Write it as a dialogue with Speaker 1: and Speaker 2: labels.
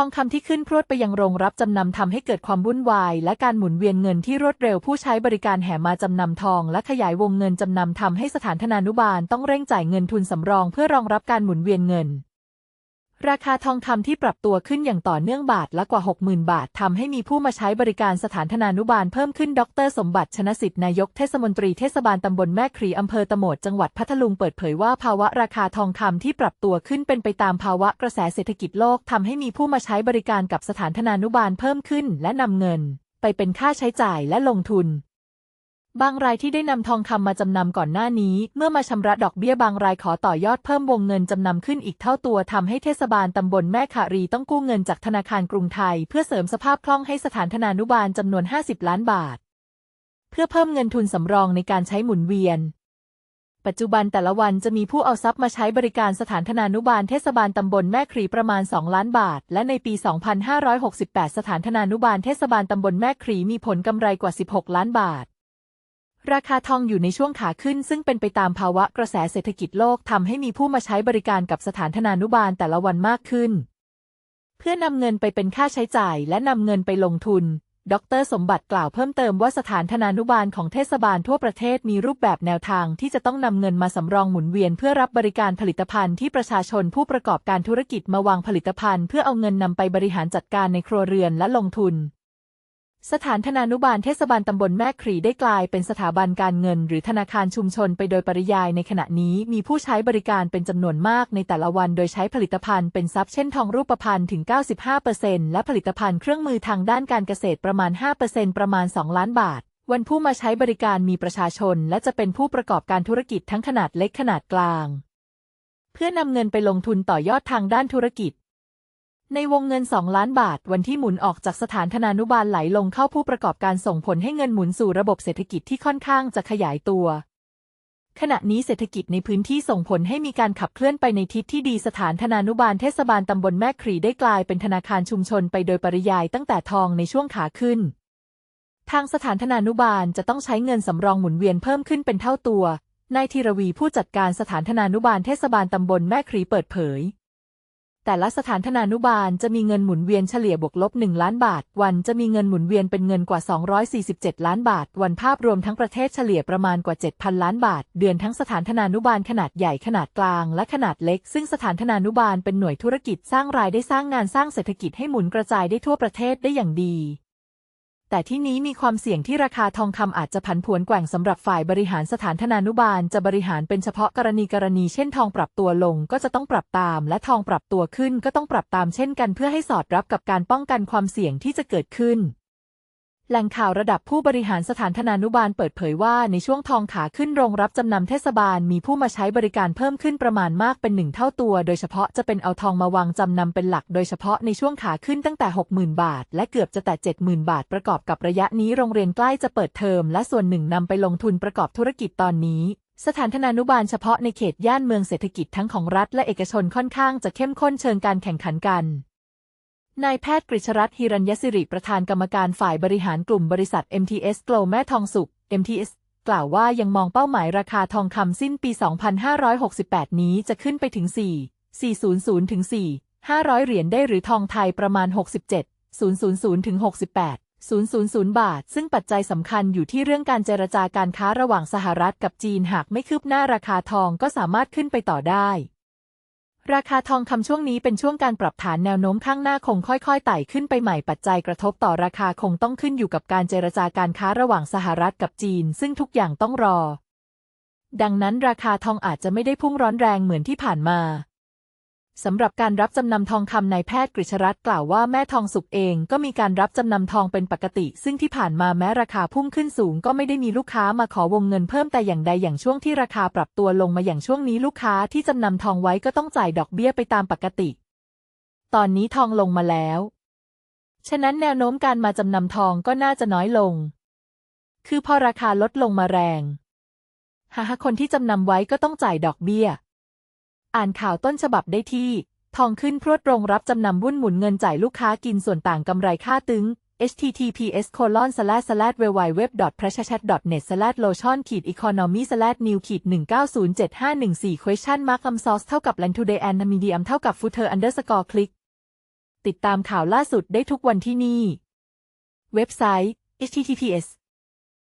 Speaker 1: ทองคำที่ขึ้นพรวดไปยังโรงรับจำนำทำให้เกิดความวุ่นวาย และการหมุนเวียนเงินที่รวดเร็วผู้ใช้บริการแห่มาจำนำทอง และขยายวงเงินจำนำทำให้สถานธนานุบาลต้องเร่งจ่ายเงินทุนสำรองเพื่อรองรับการหมุนเวียนเงิน ราคาทองคำที่ปรับตัวขึ้นอย่างต่อเนื่องบาทละกว่า 60,000 บาททำให้มีผู้มาใช้บริการสถานธนานุบาลเพิ่มขึ้น ดร สมบัติชนสิทธิ์นายกเทศมนตรีเทศบาลตำบลแม่ครีอำเภอตะโหมดจังหวัดพัทลุงเปิดเผยว่าภาวะราคาทองคำที่ปรับตัวขึ้นเป็นไปตามภาวะกระแสเศรษฐกิจโลกทำให้มีผู้มาใช้บริการกับสถานธนานุบาลเพิ่มขึ้น และนำเงิน ไปเป็นค่าใช้จ่ายและลงทุน บางรายที่ได้นำทองคำมาจำนำก่อนหน้านี้ เมื่อมาชำระดอกเบี้ยบางรายขอต่อยอดเพิ่มวงเงินจำนำขึ้นอีกเท่าตัวทำให้เทศบาลตำบลแม่ขารีต้องกู้เงินจากธนาคารกรุงไทย เพื่อเสริมสภาพคล่องให้สถานธนานุบาลจำนวน 50 ล้านบาท เพื่อเพิ่มเงินทุนสำรองในการใช้หมุนเวียน ปัจจุบันแต่ละวันจะมีผู้เอาทรัพย์มาใช้บริการสถานธนานุบาลเทศบาลตำบลแม่ครีประมาณ 2 ล้านบาท และในปี 2568 สถานธนานุบาลเทศบาลตำบลแม่ครีมีผลกำไรกว่า 16 ล้านบาท ราคาทองอยู่ในช่วงขาขึ้น ซึ่งเป็นไปตามภาวะกระแสเศรษฐกิจโลกทำให้มีผู้มาใช้บริการกับสถานธนานุบาลแต่ละวันมากขึ้น เพื่อนำเงินไปเป็นค่าใช้จ่ายและนำเงินไปลงทุน ดรสมบัติกล่าวเพิ่มเติมว่าสถานธนานุบาลของเทศบาลทั่วประเทศมีรูปแบบแนวทางที่จะต้องนำเงินมาสำรองหมุนเวียนเพื่อรับบริการผลิตภัณฑ์ที่ประชาชนผู้ประกอบการธุรกิจมาวางผลิตภัณฑ์ เพื่อเอาเงินนำไปบริหารจัดการในครัวเรือนและลงทุน สถานธนานุบาลเทศบาลตำบลแม่ครีได้กลายเป็นสถาบันการเงิน หรือธนาคารชุมชนไปโดยปริยายในขณะนี้มีผู้ใช้บริการเป็นจำนวนมากในแต่ละวันโดยใช้ผลิตภัณฑ์เป็นทรัพย์เช่นทองรูปพรรณถึง 95%และผลิตภัณฑ์เครื่องมือทางด้านการเกษตรประมาณ 5%ประมาณ 2 ล้านบาท วันผู้มาใช้บริการมีประชาชน และจะเป็นผู้ประกอบการธุรกิจทั้งขนาดเล็กขนาดกลาง เพื่อนำเงินไปลงทุนต่อยอดทางด้านธุรกิจ ในวงเงิน 2 ล้านบาท วันที่หมุนออกจากสถานธนานุบาลไหลลงเข้าผู้ประกอบการส่งผลให้เงินหมุนสู่ระบบเศรษฐกิจที่ค่อนข้างจะขยายตัว ขณะนี้เศรษฐกิจในพื้นที่ส่งผลให้มีการขับเคลื่อนไปในทิศที่ดีสถานธนานุบาลเทศบาลตำบลแม่ครีได้กลายเป็นธนาคารชุมชนไปโดยปริยายตั้งแต่ทองในช่วงขาขึ้น ทางสถานธนานุบาลจะต้องใช้เงินสำรองหมุนเวียนเพิ่มขึ้นเป็นเท่าตัวนายธีรวีผู้จัดการสถานธนานุบาลเทศบาลตำบลแม่ครีเปิดเผย แต่ละสถานธนานุบาลจะมีเงินหมุนเวียนเฉลี่ยบวกลบ 1 ล้านบาท วันจะมีเงินหมุนเวียนเป็นเงินกว่า 247 ล้านบาท วันภาพรวมทั้งประเทศเฉลี่ยประมาณกว่า 7,000 ล้านบาท เดือนทั้งสถานธนานุบาลขนาดใหญ่ขนาดกลางและขนาดเล็ก ซึ่งสถานธนานุบาลเป็นหน่วยธุรกิจสร้างรายได้สร้างงานสร้างเศรษฐกิจให้หมุนกระจายได้ทั่วประเทศได้อย่างดี แต่ที่นี้มีความเสี่ยงที่ราคาทองคำอาจจะผันผวนแกว่งสำหรับฝ่ายบริหารสถานธนานุบาลจะบริหารเป็นเฉพาะกรณีกรณีเช่นทองปรับตัวลงก็จะต้องปรับตาม และทองปรับตัวขึ้นก็ต้องปรับตามเช่นกันเพื่อให้สอดรับกับการป้องกันความเสี่ยงที่จะเกิดขึ้น แหล่งข่าวระดับผู้บริหารสถานธนานุบาลเปิดเผยว่าในช่วงทองขาขึ้นโรงรับจำนำเทศบาลมีผู้มาใช้บริการเพิ่มขึ้นประมาณมากเป็นหนึ่งเท่าตัว โดยเฉพาะจะเป็นเอาทองมาวางจำนำเป็นหลัก โดยเฉพาะในช่วงขาขึ้นตั้งแต่ 60,000 บาท และเกือบจะแต่ 70,000 บาทประกอบกับระยะนี้โรงเรียนใกล้จะเปิดเทอมและส่วนหนึ่งนำไปลงทุนประกอบธุรกิจตอนนี้สถานธนานุบาลเฉพาะในเขตย่านเมืองเศรษฐกิจทั้งของรัฐและเอกชนค่อนข้างจะเข้มข้นเชิงการแข่งขันกัน นายแพทย์กฤษรัตน์ฮิรัญยศิริประธานกรรมการฝ่ายบริหารกลุ่มบริษัท MTS g l o แม่ทองสุข MTS กล่าวว่ายังมองเป้าหมายราคาทองคำสิ้นปี 2568 นี้จะขึ้นไปถึง 4 400 ถึง 4 500 เหรียญได้หรือทองไทยประมาณ 67 000 ถึง 68 000 บาท ซึ่งปัจจัยสำคัญอยู่ที่เรื่องการเจรจาการค้าระหว่างสหรัฐกับจีนหากไม่คืบหน้าราคาทองก็สามารถขึ้นไปต่อได้ ราคาทองคำช่วงนี้เป็นช่วงการปรับฐานแนวโน้มข้างหน้าคงค่อยๆไต่ขึ้นไปใหม่ปัจจัยกระทบต่อราคาคงต้องขึ้นอยู่กับการเจรจาการค้าระหว่างสหรัฐกับจีน ซึ่งทุกอย่างต้องรอ ดังนั้นราคาทองอาจจะไม่ได้พุ่งร้อนแรงเหมือนที่ผ่านมา สำหรับการรับจำนำทองคำนายแพทย์กฤษรัตน์กล่าวว่าแม่ทองสุกเองก็มีการรับจำนำทองเป็นปกติ ซึ่งที่ผ่านมาแม้ราคาพุ่งขึ้นสูงก็ไม่ได้มีลูกค้ามาขอวงเงินเพิ่มแต่อย่างใดอย่างช่วงที่ราคาปรับตัวลงมาอย่างช่วงนี้ลูกค้าที่จำนำทองไว้ก็ต้องจ่ายดอกเบี้ยไปตามปกติ ตอนนี้ทองลงมาแล้ว ฉะนั้นแนวโน้มการมาจำนำทองก็น่าจะน้อยลง คือพอราคาลดลงมาแรง หากคนที่จำนำไว้ก็ต้องจ่ายดอกเบี้ย อ่านข่าวต้นฉบับได้ที่ ทองขึ้นพรวดรงรับจำนำวุ่นหมุนเงินจ่ายลูกค้ากินส่วนต่างกำไรค่าตึง https colon slash slash www pressure net slash lotion ขีด economy slash new ขีด1907514 question mark um source เท่ากับ land today and medium เท่ากับ footer underscore click ติดตามข่าวล่าสุดได้ทุกวันที่นี่ เว็บไซต์ https